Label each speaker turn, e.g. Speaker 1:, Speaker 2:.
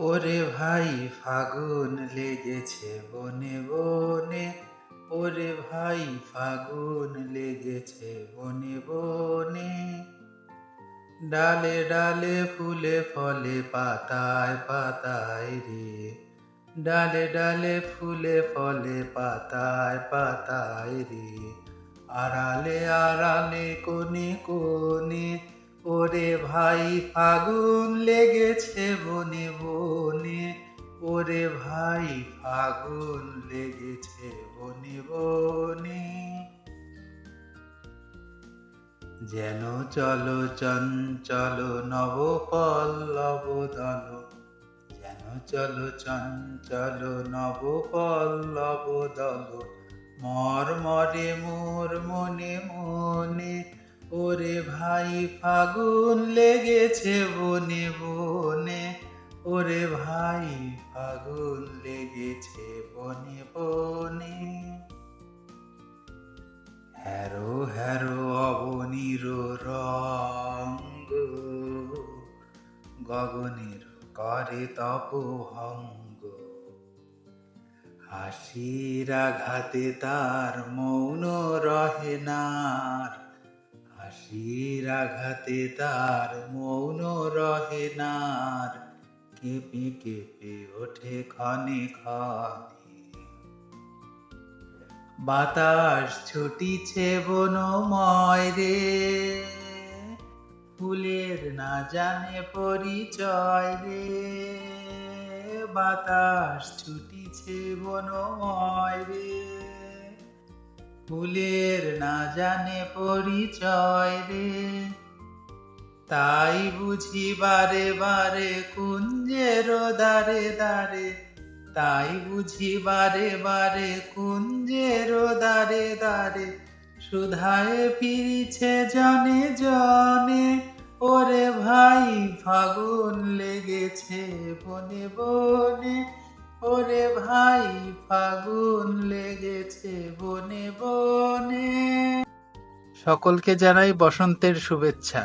Speaker 1: ওরে ভাই ফাগুন লেগেছে বনে বনে, ওরে ভাই ফাগুন লেগেছে বনে বনে। ডালে ডালে ফুলে ফলে পাতায় পাতায় রে, ডালে ডালে ফুলে ফলে পাতায় পাতায় রে। আড়ালে আড়ালে কোনে কোনে ওরে ভাই, ফাগুন লেগেছে বনে বনে। ওরে ভাই, ফাগুন লেগেছে বনে বনে। যেন চলো চঞ্চল নব পল্লব দল। যেন চলো চঞ্চল নব পল্লব দল। মর মরে মোর মনে মনে ওরে ভাই, ফাগুন লেগেছে বনে বনে। ওরে ভাই, ফাগুন লেগেছে বনে বনে। হ্যারো হ্যারো, অবনীর রঙ্গ। গগনের করে তপভঙ্গ হাসির আঘাতে তার মৌন রহে নার হাসির আঘাতে তার মৌন রহে নার। কেঁপে কেঁপে ওঠে ক্ষণে ক্ষণে। বাতাস ছুটিছে বনময় রে। ফুলের না জানে পরিচয় রে। বাতাস ছুটিছে বনময় রে। ফুলের না জানে পরিচয় রে। তাই বুঝি বারে বারে কুঞ্জের দারে দারে তাই বুঝি বারে বারে কুঞ্জের দারে দারে সুধায় ফিরিছে জনে জনে, ওরে ভাই ফাগুন লেগেছে বনে বনে। ওরে ভাই ফাগুন লেগেছে বনে বনে। সকলকে জানাই বসন্তের শুভেচ্ছা।